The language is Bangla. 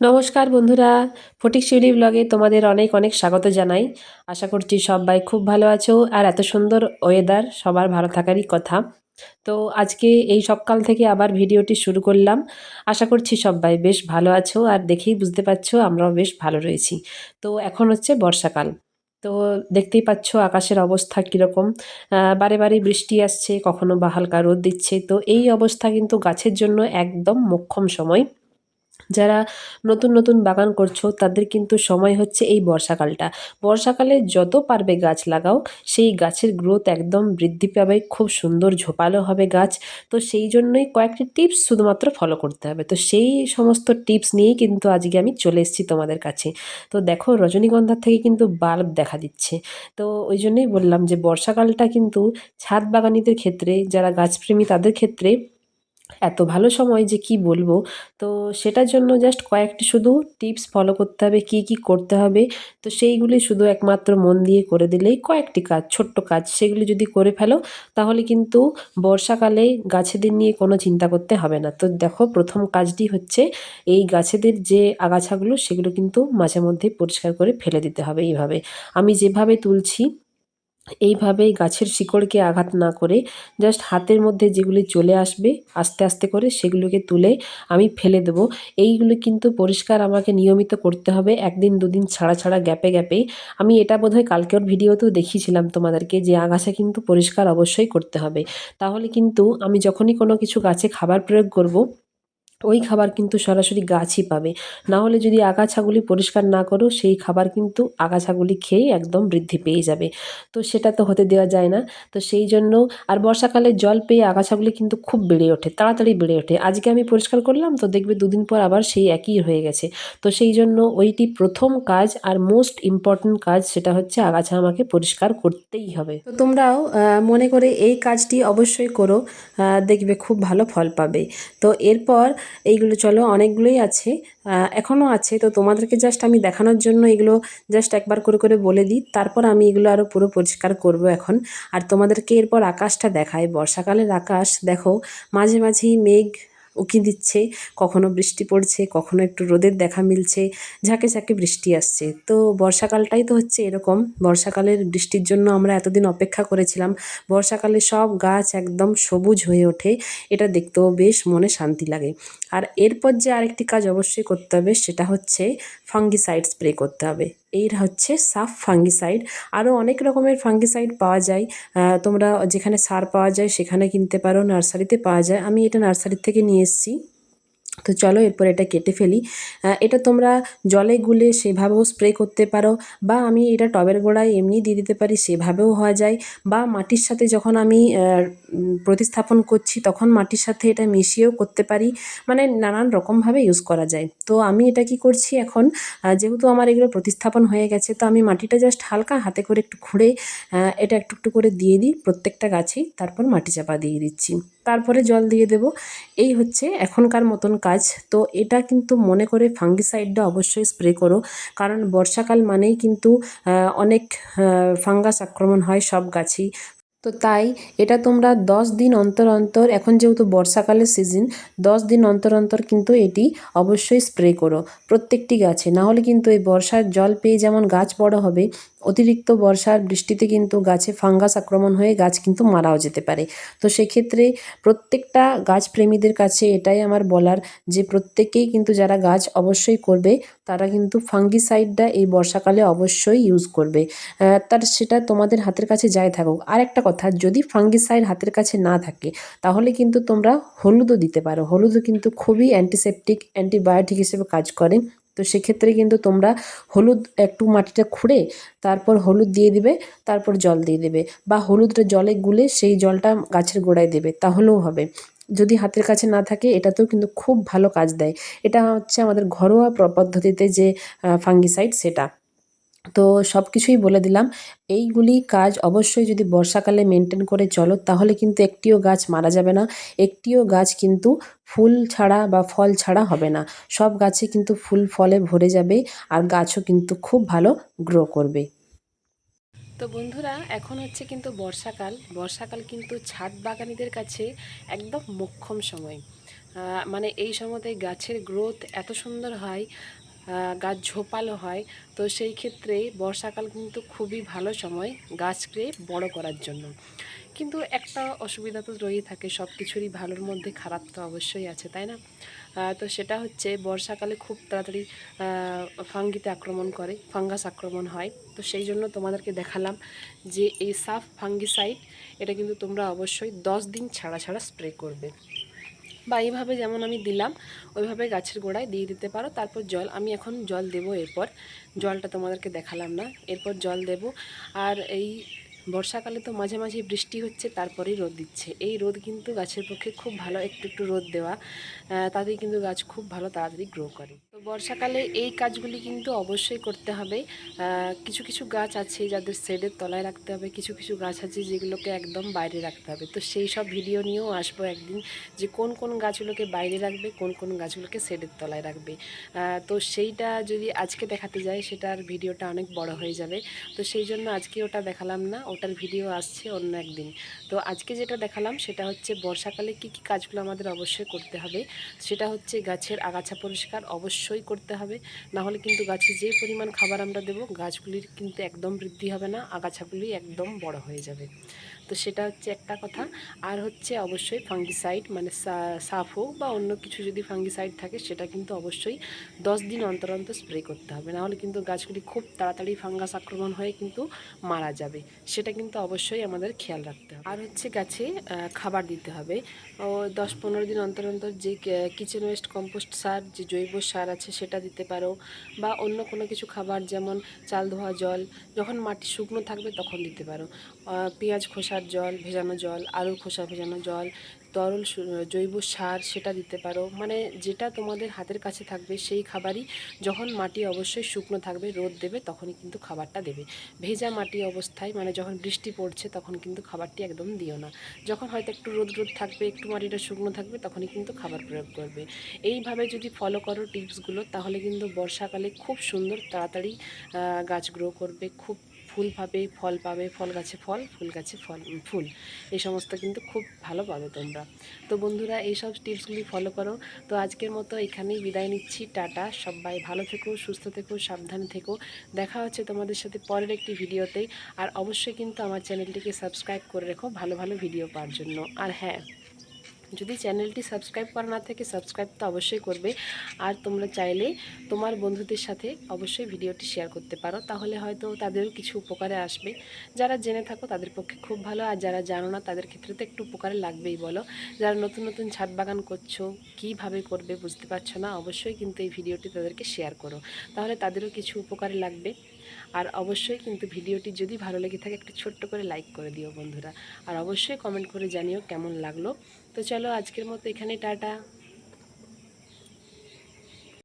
নমস্কার বন্ধুরা, ফটিক শিউলি ব্লগে তোমাদের অনেক অনেক স্বাগত জানাই। আশা করছি সবাই খুব ভালো আছো আর এত সুন্দর ওয়েদার সবার ভালো থাকারই কথা। তো আজকে এই সকাল থেকে আবার ভিডিওটি শুরু করলাম। আশা করছি সবাই বেশ ভালো আছো আর দেখেই বুঝতে পারছ আমরাও বেশ ভালো রয়েছি। তো এখন হচ্ছে বর্ষাকাল। তো দেখতেই পাচ্ছ আকাশের অবস্থা কীরকম। বারে বারে বৃষ্টি আসছে, কখনো বা হালকা রোদ দিচ্ছে। তো এই অবস্থা কিন্তু গাছের জন্য একদম মোক্ষম সময়। যারা নতুন নতুন বাগান করছ, তাদের কিন্তু সময় হচ্ছে এই বর্ষাকালটা। বর্ষাকালে যত পারবে গাছ লাগাও, সেই গাছের গ্রোথ একদম বৃদ্ধি পাবে, খুব সুন্দর ঝোপালো হবে গাছ। তো সেই জন্যই কয়েকটি টিপস শুধুমাত্র ফলো করতে হবে। তো সেই সমস্ত টিপস নিয়েই কিন্তু আজকে আমি চলে এসেছি তোমাদের কাছে। তো দেখো, রজনীগন্ধার থেকে কিন্তু বাল্ব দেখা দিচ্ছে। তো ওই জন্যই বললাম যে, বর্ষাকালটা কিন্তু ছাদ বাগানিদের ক্ষেত্রে, যারা গাছপ্রেমী তাদের ক্ষেত্রে এত ভালো সময় যে কি বলব? তো সেটার জন্য জাস্ট কয়েকটি শুধু টিপস ফলো করতে হবে, কি কি করতে হবে। তো সেইগুলি শুধু একমাত্র মন দিয়ে করে দিলেই কয়েকটি কাজ, ছোট্ট কাজ, সেগুলি যদি করে ফেলো, তাহলে কিন্তু বর্ষাকালে গাছেদের নিয়ে কোনো চিন্তা করতে হবে না। তো দেখো, প্রথম কাজটি হচ্ছে এই গাছেদের যে আগাছাগুলো, সেগুলো কিন্তু মাঝে মধ্যে পরিষ্কার করে ফেলে দিতে হবে এইভাবে। আমি যেভাবে তুলছি এইভাবেই গাছের শিকড়কে আঘাত না করে জাস্ট হাতের মধ্যে যেগুলি চলে আসবে, আস্তে আস্তে করে সেগুলোকে তুলে আমি ফেলে দেবো। এইগুলো কিন্তু পরিষ্কার আমাকে নিয়মিত করতে হবে, একদিন দুদিন ছাড়া ছাড়া গ্যাপে গ্যাপে। আমি এটা বোধহয় কালকের ভিডিওতেও দেখিয়েছিলাম তোমাদেরকে যে আগাছা কিন্তু পরিষ্কার অবশ্যই করতে হবে। তাহলে কিন্তু আমি যখনই কোনো কিছু গাছে খাবার প্রয়োগ করব ওই খাবার কিন্তু সরাসরি গাছই পাবে। না হলে যদি আগাছাগুলি পরিষ্কার না করো, সেই খাবার কিন্তু আগাছাগুলি খেয়ে একদম বৃদ্ধি পেয়ে যাবে। তো সেটা তো হতে দেওয়া যায় না। তো সেই জন্য আর বর্ষাকালে জল পেয়ে আগাছাগুলি কিন্তু খুব বেড়ে ওঠে, তাড়াতাড়ি বেড়ে ওঠে। আজকে আমি পরিষ্কার করলাম, তো দেখবে দুদিন পর আবার সেই একই হয়ে গেছে। তো সেই জন্য ওইটি প্রথম কাজ আর মোস্ট ইম্পর্ট্যান্ট কাজ সেটা হচ্ছে আগাছা আমাকে পরিষ্কার করতেই হবে। তো তোমরাও মনে করে এই কাজটি অবশ্যই করো। দেখবে খুব ভালো ফল পাবে। তো এরপর এইগুলো চলো অনেকগুলোই আছে এখনও আছে। তো তোমাদেরকে জাস্ট আমি দেখানোর জন্য এগুলো জাস্ট একবার করে করে বলে দিই। তারপর আমি এগুলো আরও পুরো পরিষ্কার করব এখন। আর তোমাদেরকে এরপর আকাশটা দেখায় বর্ষাকালের আকাশ, দেখো, মাঝে মাঝেই মেঘ উকি দিচ্ছে, কখনো বৃষ্টি পড়ছে, কখনো একটু রোদের দেখা মিলছে, ঝাঁকে ঝাঁকে বৃষ্টি আসছে। তো বর্ষাকালটাই তো হচ্ছে এরকম। বর্ষাকালের বৃষ্টির জন্য আমরা এতদিন অপেক্ষা করেছিলাম। বর্ষাকালে সব গাছ একদম সবুজ হয়ে ওঠে, এটা দেখতেও বেশ মনে শান্তি লাগে। আর এরপর যে আরেকটি কাজ অবশ্যই করতে হবে, সেটা হচ্ছে ফাঙ্গিসাইড স্প্রে করতে হবে। এর হচ্ছে সাফ ফাঙ্গিসাইড। আরও অনেক রকমের ফাঙ্গিসাইড পাওয়া যায়। তোমরা যেখানে সার পাওয়া যায় সেখানে কিনতে পারো, নার্সারিতে পাওয়া যায়। আমি এটা নার্সারির থেকে নিয়ে এসেছি। তো চলো এরপর এটা কেটে ফেলি। এটা তোমরা জলে গুলে সেভাবেও স্প্রে করতে পারো বা আমি এটা টবের গোড়ায় এমনি দিয়ে দিতে পারি, সেভাবেও হওয়া যায় বা মাটির সাথে যখন আমি প্রতিস্থাপন করছি তখন মাটির সাথে এটা মিশিয়েও করতে পারি। মানে নানান রকমভাবে ইউজ করা যায়। তো আমি এটা কি করছি এখন? যেহেতু আমার এগুলো প্রতিস্থাপন হয়ে গেছে, তো আমি মাটিটা জাস্ট হালকা হাতে করে একটু খুঁড়ে এটা একটু একটু করে দিয়ে দিই প্রত্যেকটা গাছেই। তারপর মাটি চাপা দিয়ে দিচ্ছি। তারপরে জল দিয়ে দেব। এই হচ্ছে এখনকার মতন কাজ। তো এটা কিন্তু মনে করে ফাঙ্গিসাইডটা অবশ্যই স্প্রে করো। কারণ বর্ষাকাল মানেই কিন্তু অনেক ফাঙ্গাস আক্রমণ হয় সব গাছেই। তো তাই এটা তোমরা দশ দিন অন্তর অন্তর, এখন যেহেতু বর্ষাকালের সিজন দশ দিন অন্তর অন্তর কিন্তু এটি অবশ্যই স্প্রে করো প্রত্যেকটি গাছে। নাহলে কিন্তু এই বর্ষার জল পেয়ে যেমন গাছ বড় হবে অতিরিক্ত বর্ষার বৃষ্টিতে কিন্তু গাছে ফাঙ্গাস আক্রমণ হয়ে গাছ কিন্তু মারাও যেতে পারে। তো সেক্ষেত্রে প্রত্যেকটা গাছপ্রেমীদের কাছে এটাই আমার বলার যে প্রত্যেকেই কিন্তু যারা গাছ অবশ্যই করবে, তারা কিন্তু ফাঙ্গিসাইডটা এই বর্ষাকালে অবশ্যই ইউজ করবে। তার সেটা তোমাদের হাতের কাছে যাই থাকুক। আর একটা কথা, যদি ফাঙ্গিসাইড হাতের কাছে না থাকে, তাহলে কিন্তু তোমরা হলুদও দিতে পারো। হলুদও কিন্তু খুবই অ্যান্টিসেপটিক অ্যান্টিবায়োটিক হিসেবে কাজ করে। তো সেক্ষেত্রে কিন্তু তোমরা হলুদ একটু মাটিটা খুঁড়ে তারপর হলুদ দিয়ে দিবে, তারপর জল দিয়ে দেবে বা হলুদটা জলে গুলে সেই জলটা গাছের গোড়ায় দেবে, তাহলেও হবে। যদি হাতের কাছে না থাকে, এটাতেও কিন্তু খুব ভালো কাজ দেয়। এটা হচ্ছে আমাদের ঘরোয়া পদ্ধতিতে যে ফাঙ্গিসাইড সেটা। তো সব কিছুই বলে দিলাম। এইগুলি কাজ অবশ্যই যদি বর্ষাকালে মেনটেন করে চলো, তাহলে কিন্তু একটিও গাছ মারা যাবে না। একটিও গাছ কিন্তু ফুল ছাড়া বা ফল ছাড়া হবে না। সব গাছে কিন্তু ফুল ফলে ভরে যাবে আর গাছও কিন্তু খুব ভালো গ্রো করবে। তো বন্ধুরা, এখন হচ্ছে কিন্তু বর্ষাকাল। বর্ষাকাল কিন্তু ছাদ বাগানিদের কাছে একদম মোক্ষম সময়। মানে এই সময়তে গাছের গ্রোথ এত সুন্দর হয় গাছ ঝোপালো হয়। তো সেই ক্ষেত্রে বর্ষাকাল কিন্তু খুবই ভালো সময় গাছকে বড় করার জন্য। কিন্তু একটা অসুবিধা তো রয়েই থাকে সব কিছুরই ভালোর মধ্যে খারাপ তো অবশ্যই আছে, তাই না? তো সেটা হচ্ছে বর্ষাকালে খুব তাড়াতাড়ি ফাঙ্গিতে আক্রমণ করে, ফাঙ্গাস আক্রমণ হয়। তো সেই জন্য তোমাদেরকে দেখালাম যে এই সাফ ফাঙ্গিসাইড, এটা কিন্তু তোমরা অবশ্যই দশ দিন ছাড়া ছাড়া স্প্রে করবে। বা এইভাবে যেমন আমি দিলাম, ওইভাবে গাছের গোড়ায় দিয়ে দিতে পারো। তারপর জল, আমি এখন জল দেব এরপর। জলটা তোমাদেরকে দেখালাম না। এরপর জল দেব। আর এই বর্ষাকালে তো মাঝে মাঝে বৃষ্টি হচ্ছে, তারপরেই রোদ দিচ্ছে। এই রোদ কিন্তু গাছের পক্ষে খুব ভালো, একটু একটু রোদ দেওয়া তাতেই কিন্তু গাছ খুব ভালো তাড়াতাড়ি গ্রো করে। তো বর্ষাকালে এই কাজগুলি কিন্তু অবশ্যই করতে হবে। কিছু কিছু গাছ আছে যাদের শেডের তলায় রাখতে হবে, কিছু কিছু গাছ আছে যেগুলোকে একদম বাইরে রাখতে হবে। তো সেই সব ভিডিও নিয়েও আসব একদিন যে কোন কোন গাছগুলোকে বাইরে রাখবে, কোন কোন গাছগুলোকে শেডের তলায় রাখবে। তো সেইটা যদি আজকে দেখাতে যায় সেটার ভিডিওটা অনেক বড় হয়ে যাবে। তো সেই জন্য আজকে ওটা দেখালাম না, ওটার ভিডিও আসছে অন্য একদিন। তো আজকে যেটা দেখালাম, সেটা হচ্ছে বর্ষাকালে কি কি কাজগুলো আমাদের অবশ্যই করতে হবে। সেটা হচ্ছে গাছের আগাছা পরিষ্কার, অবশ্যই করতে হবে। না হলে কিন্তু গাছে যে পরিমাণ খাবার আমরা দেবো, গাছগুলির কিন্তু একদম বৃদ্ধি হবে না, আগাছাগুলি একদম বড় হয়ে যাবে। তো সেটা হচ্ছে একটা কথা। আর হচ্ছে অবশ্যই ফাঙ্গিসাইড মানে সাফ হোক বা অন্য কিছু যদি ফাঙ্গিসাইড থাকে, সেটা কিন্তু অবশ্যই দশ দিন অন্তর অন্তর স্প্রে করতে হবে। নাহলে কিন্তু গাছগুলি খুব তাড়াতাড়ি ফাঙ্গাস আক্রমণ হয়ে কিন্তু মারা যাবে। সেটা কিন্তু অবশ্যই আমাদের খেয়াল রাখতে হবে। আর হচ্ছে গাছে খাবার দিতে হবে। ও, দশ পনেরো দিন অন্তর অন্তর যে কিচেন ওয়েস্ট কম্পোস্ট সার, যে জৈব সার আছে, সেটা দিতে পারো। বা অন্য কোনো কিছু খাবার, যেমন চাল ধোয়া জল, যখন মাটি শুকনো থাকবে, তখন দিতে পারো। পেঁয়াজ খোসার জল, ভেজানো জল, আলুর খোসা, ভেজানো জল, তরল জৈব সার সেটা দিতে পারো। মানে যেটা তোমাদের হাতের কাছে থাকবে সেই খাবারই যখন মাটি অবশ্যই শুকনো থাকবে, রোদ দেবে, তখনই কিন্তু খাবারটা দেবে। ভেজা মাটি অবস্থায় মানে যখন বৃষ্টি পড়ছে, তখন কিন্তু খাবারটি একদম দিও না। যখন হয়তো একটু রোদ রোদ থাকবে, একটু মাটিটা শুকনো থাকবে, তখনই কিন্তু খাবার প্রয়োগ করবে। এইভাবে যদি ফলো করো টিপসগুলো তাহলে কিন্তু বর্ষাকালে খুব সুন্দর, তাড়াতাড়ি গাছ গ্রো করবে, খুব ফুল পাবে, ফল পাবে, ফল গাছে ফল, ফুল গাছে ফল ফুল। এই সমস্ত কিন্তু খুব ভালো পাবে তোমরা। তো বন্ধুরা, এইসব টিপসগুলি ফলো করো। তো আজকের মতো এখানেই বিদায় নিচ্ছি। টাটা, সবাই ভালো থেকো, সুস্থ থেকো, সাবধানে থেকো। দেখা হচ্ছে তোমাদের সাথে পরের একটি ভিডিওতে। আর অবশ্যই কিন্তু আমার চ্যানেলটিকে সাবস্ক্রাইব করে রেখো ভালো ভালো ভিডিও পাওয়ার জন্য। আর হ্যাঁ যদি চ্যানেলটি সাবস্ক্রাইব করা না থাকে, সাবস্ক্রাইব তো অবশ্যই করবে। আর তোমরা চাইলে তোমার বন্ধুদের সাথে অবশ্যই ভিডিওটি শেয়ার করতে পারো। তাহলে হয়তো তাদেরও কিছু উপকারে আসবে। যারা জেনে থাকো, তাদের পক্ষে খুব ভালো। আর যারা জানো না, তাদের ক্ষেত্রে তো একটু উপকারে লাগবেই বলো। যারা নতুন নতুন ছাদ বাগান করছ, কীভাবে করবে বুঝতে পারছ না, অবশ্যই কিন্তু এই ভিডিওটি তাদেরকে শেয়ার করো। তাহলে তাদেরও কিছু উপকারে লাগবে। আর অবশ্যই কিন্তু ভিডিওটি যদি ভালো লেগে থাকে, একটু ছোট্ট করে লাইক করে দিও বন্ধুরা। আর অবশ্যই কমেন্ট করে জানিও কেমন লাগল। তো চলো আজকের মতো এখানে টাটা।